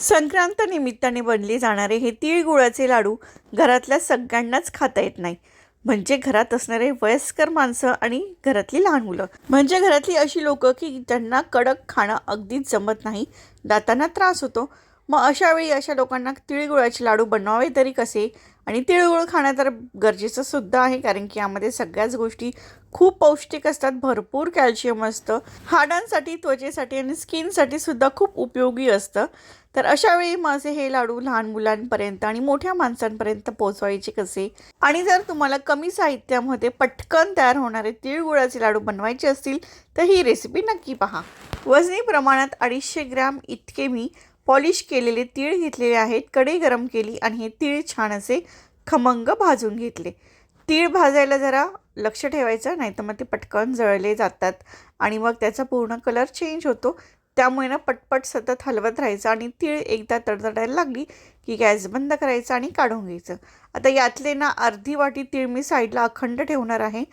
संक्रांत निमित्ताने बनले जाणारे हे तिळगुळाचे लाडू घरातल्या सगळ्यांनाच खाता येत नाही. म्हणजे घरात असणारे वयस्कर माणसं आणि घरातली लहान मुलं. म्हणजे घरातली अशी लोक की ज्यांना कडक खाणं अगदीच जमत नाही दातांना त्रास होतो. मग अशावेळी अशा लोकांना तिळगुळाचे लाडू बनवावे तरी कसे? आणि तिळगुळ खाणं तर गरजेचं सुद्धा आहे कारण की यामध्ये सगळ्याच गोष्टी खूप पौष्टिक असतात भरपूर कॅल्शियम असतं. हाडांसाठी त्वचेसाठी आणि स्किनसाठी सुद्धा खूप उपयोगी असतं. तर अशा वेळी माझे हे लाडू लहान मुलांपर्यंत आणि मोठ्या माणसांपर्यंत पोहोचवायचे कसे? आणि जर तुम्हाला कमी साहित्यामध्ये पटकन तयार होणारे तिळगुळाचे लाडू बनवायचे असतील तर ही रेसिपी नक्की पहा. वजनी प्रमाणात अडीचशे ग्रॅम इतके मी पॉलिश केलेले तीळ घेतलेले आहेत कढई गरम केली आणि हे तीळ छान असे खमंग भाजून घेतले. तीळ भाजायला जरा लक्ष ठेवायचं नाही तर मग ते पटकन जळले जातात आणि मग त्याचा पूर्ण कलर चेंज होतो. त्यामुळे ना पटपट सतत हलवत राहायचं आणि तीळ एकदा तडतडायला लागली की गॅस बंद करायचा आणि काढून घ्यायचं. आता यातले ना अर्धी वाटी तीळ मी साईडला अखंड ठेवणार आहे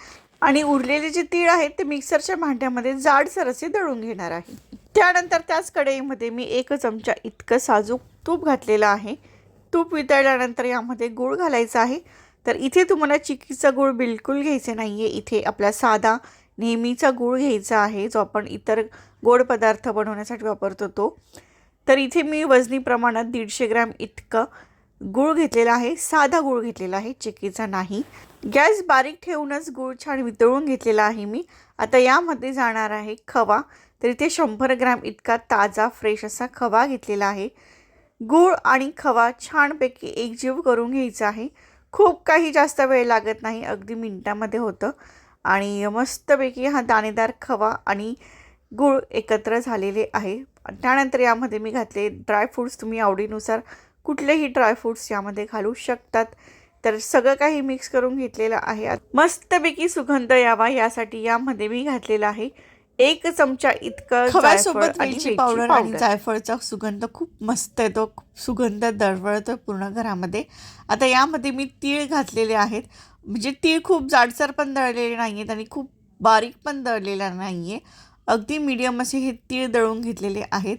आणि उरलेले जे तीळ आहेत ते मिक्सरच्या भांड्यामध्ये जाडसर असे दळून घेणार आहे. त्यानंतर त्याच कढईमध्ये मी एक चमचा इतकं साजूक तूप घातलेलं आहे. तूप वितळल्यानंतर यामध्ये गूळ घालायचा आहे. तर इथे तुम्हाला चिकीचा गूळ बिलकुल घ्यायचे नाही आहे इथे आपला साधा नेहमीचा गूळ घ्यायचा आहे जो आपण इतर गोड पदार्थ बनवण्यासाठी वापरतो तो. तर इथे मी वजनी प्रमाणात दीडशे ग्रॅम इतकं गूळ घेतलेला आहे. साधा गूळ घेतलेला आहे चिकीचा नाही. गॅस बारीक ठेवूनच गूळ छान वितळून घेतलेला आहे मी. आता यामध्ये जाणार आहे खवा. तर इथे शंभर ग्रॅम इतका ताजा फ्रेश असा खवा घेतलेला आहे. गूळ आणि खवा छानपैकी एकजीव करून घ्यायचा आहे. खूप काही जास्त वेळ लागत नाही अगदी मिनटामध्ये होतं. आणि मस्तपैकी हा दाणेदार खवा आणि गूळ एकत्र झालेले आहे. त्यानंतर यामध्ये मी घातले ड्रायफ्रूट्स तुम्ही आवडीनुसार कुठलेही ड्रायफ्रूट्स यामध्ये घालू शकतात. तर सगळं काही मिक्स करून घेतलेलं आहे. मस्तपैकी सुगंध यावा यासाठी यामध्ये मी घातलेलं आहे. एक चमचा इतकं खव्यासोबत वेलची पावडर आणि. जायफळचा सुगंध खूप मस्त येतो खूप सुगंध दरवळतो पूर्ण घरामध्ये. आता यामध्ये मी तीळ घातलेले आहेत. म्हणजे तीळ खूप जाडसर पण दळलेले नाही आहेत आणि खूप बारीक पण दळलेला नाही आहे अगदी मीडियम असे हे तीळ दळून घेतलेले आहेत.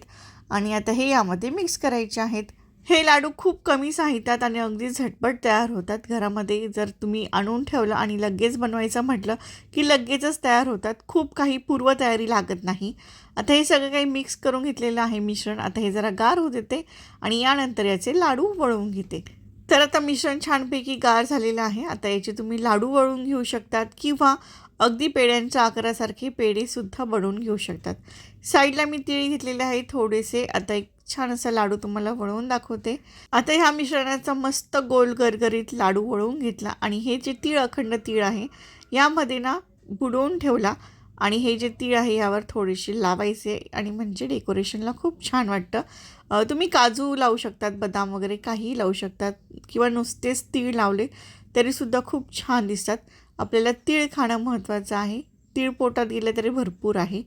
आणि आता हे यामध्ये मिक्स करायचे आहेत. हे लाडू खूप कमी साहित्यात आणि अगदी झटपट तयार होतात. घरामध्ये जर तुम्ही आणून ठेवलं आणि लगेच बनवायचं म्हटलं की लगेचच तयार होतात. खूप काही पूर्वतयारी लागत नाही. आता हे सगळं काही मिक्स करून घेतलेलं आहे मिश्रण. आता हे जरा गार होऊ देते आणि यानंतर याचे लाडू वळवून घेते. तर आता मिश्रण छानपैकी गार झालेलं आहे. आता याचे तुम्ही लाडू वळून घेऊ शकतात किंवा अगदी पेड्यांच्या आकारासारखे पेढेसुद्धा बनवून घेऊ शकतात. साईडला मी तिळ घेतलेले आहे थोडेसे. आता एक छान असा लाडू तुम्हाला वळवून दाखवते. आता ह्या मिश्रणाचा मस्त गोल गरगरीत लाडू वळवून घेतला. आणि हे जे तीळ अखंड तीळ आहे यामध्ये ना बुडवून ठेवला. आणि हे जे तीळ आहे यावर थोडेसे लावायचे. आणि म्हणजे डेकोरेशनला खूप छान वाटतं. तुम्ही काजू लावू शकतात बदाम वगैरे काहीही लावू शकतात. किंवा नुसतेच तीळ लावले तरीसुद्धा खूप छान दिसतात. आपल्याला तीळ खाणं महत्त्वाचं आहे. तीळ पोटात गेलं तरी भरपूर आहे.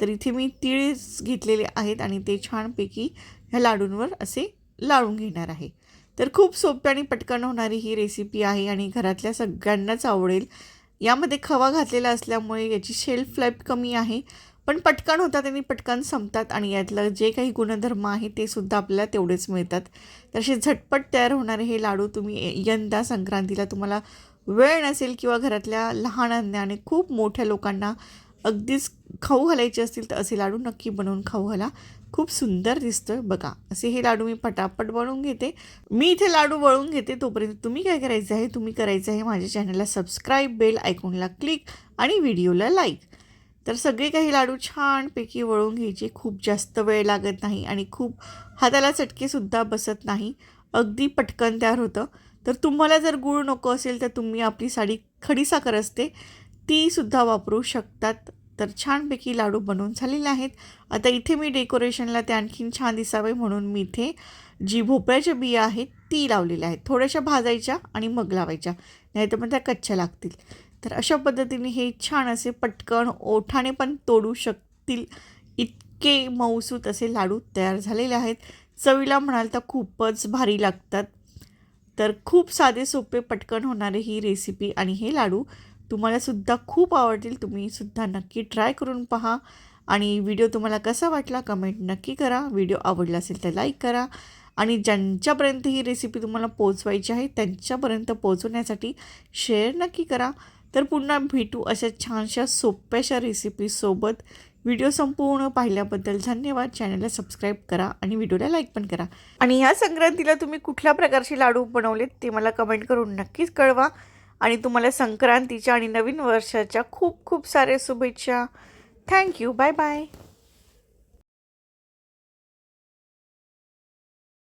तर इथे मी तीळच घेतलेले आहेत आणि ते छानपैकी ह्या लाडूंवर असे लाडून घेणार आहे. तर खूप सोपी आणि पटकन होणारी ही रेसिपी आहे आणि घरातल्या सगळ्यांनाच आवडेल. यामध्ये खवा घातलेला असल्यामुळे याची शेल्फ लाईफ कमी आहे. पण पटकन होतात आणि पटकन संपतात आणि यातलं जे काही गुणधर्म आहे ते सुद्धा आपल्याला तेवढेच मिळतात. तर असे झटपट तयार होणारे हे लाडू तुम्ही यंदा संक्रांतीला तुम्हाला वेळ नसेल किंवा घरातल्या लहानांना आणि खूप मोठ्या लोकांना अगदीच खाऊ घालायचे असतील तर असे लाडू नक्की बनवून खाऊ घाला. खूप सुंदर दिसतं बघा. असे हे लाडू मी पटापट बनवून घेते. मी इथे लाडू वळून घेते. तोपर्यंत तुम्ही काय करायचं आहे? तुम्ही करायचं आहे माझ्या चॅनलला सबस्क्राईब बेल आयकॉनला क्लिक आणि व्हिडिओला लाईक. तर सगळे काही लाडू छानपैकी वळून घ्यायचे. खूप जास्त वेळ लागत नाही आणि खूप हाताला चटकेसुद्धा बसत नाही. अगदी पटकन तयार होतं. तर तुम्हाला जर गूळ नको असेल तर तुम्ही आपली साडी खडीसाखर असते तीसुद्धा वापरू शकतात. तर छानपैकी लाडू बनवून झालेले आहेत. आता इथे मी डेकोरेशनला ते आणखीन छान दिसावे म्हणून मी इथे जी भोपळ्याच्या बिया आहेत ती लावलेल्या आहेत. थोड्याशा भाजायच्या आणि मग लावायच्या. नाही तर मग त्या कच्च्या लागतील. तर अशा पद्धतीने हे छान असे पटकन ओठाने पण तोडू शकतील. इतके मऊसूत असे लाडू तयार झालेले आहेत. चवीला म्हणाल तर खूपच भारी लागतात. तर खूप साधे सोपे पटकन होणारे ही रेसिपी आणि हे लाडू तुम्हालासुद्धा खूप आवडतील. तुम्ही सुद्धा नक्की ट्राय करून पहा. आणि व्हिडिओ तुम्हाला कसा वाटला कमेंट नक्की करा. व्हिडिओ आवडला असेल तर लाईक करा. आणि ज्यांच्यापर्यंत ही रेसिपी तुम्हाला पोचवायची आहे त्यांच्यापर्यंत पोचवण्यासाठी शेअर नक्की करा. तर पुन्हा भेटू अशा छानशा सोप्याशा रेसिपीसोबत व्हिडिओ संपूर्ण पाहिल्याबद्दल धन्यवाद. चॅनलला सबस्क्राईब करा आणि व्हिडिओला लाईक पण करा. आणि ह्या संक्रांतीला तुम्ही कुठल्या प्रकारचे लाडू बनवलेत ते मला कमेंट करून नक्कीच कळवा. आणि तुम्हाला संक्रांतीच्या आणि नवीन वर्षाच्या खूप खूप साऱ्या शुभेच्छा. Thank you bye bye